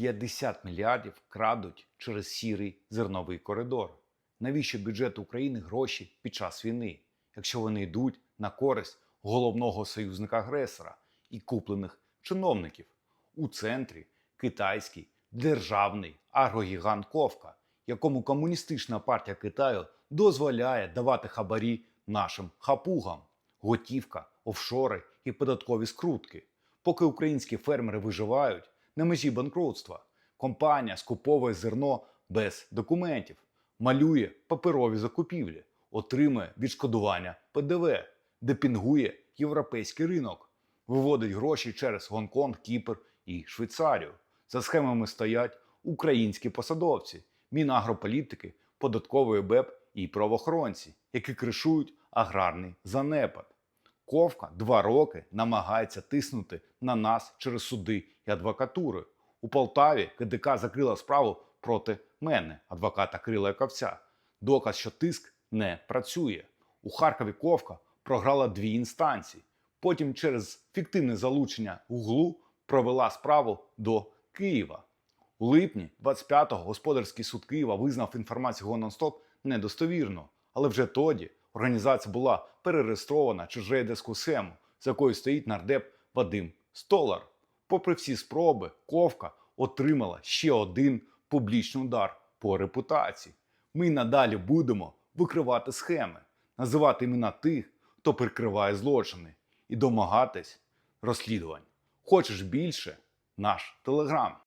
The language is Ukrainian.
50 мільярдів крадуть через сірий зерновий коридор. Навіщо бюджету України гроші під час війни, якщо вони йдуть на користь головного союзника агресора і куплених чиновників? У центрі китайський державний агрогігант Ковка, якому комуністична партія Китаю дозволяє давати хабарі нашим хапугам, готівка, офшори і податкові скрутки. Поки українські фермери виживають на межі банкрутства, компанія скуповує зерно без документів, малює паперові закупівлі, отримує відшкодування ПДВ, депінгує європейський ринок, виводить гроші через Гонконг, Кіпр і Швейцарію. За схемами стоять українські посадовці, мінагрополітики, податкової БЕП і правоохоронці, які кришують аграрний занепад. Ковка два роки намагається тиснути на нас через суди і адвокатури. У Полтаві КДК закрила справу проти мене, адвоката Крила Ковця. Доказ, що тиск не працює. У Харкові Ковка програла дві інстанції. Потім через фіктивне залучення углу провела справу до Києва. У липні 25-го господарський суд Києва визнав інформацію Гононстоп недостовірно, але вже тоді організація була перереєстрована рейдерську схему, за якою стоїть нардеп Вадим Столар. Попри всі спроби, Ковка отримала ще один публічний удар по репутації. Ми надалі будемо викривати схеми, називати імена тих, хто прикриває злочини, і домагатись розслідувань. Хочеш більше? Наш телеграм.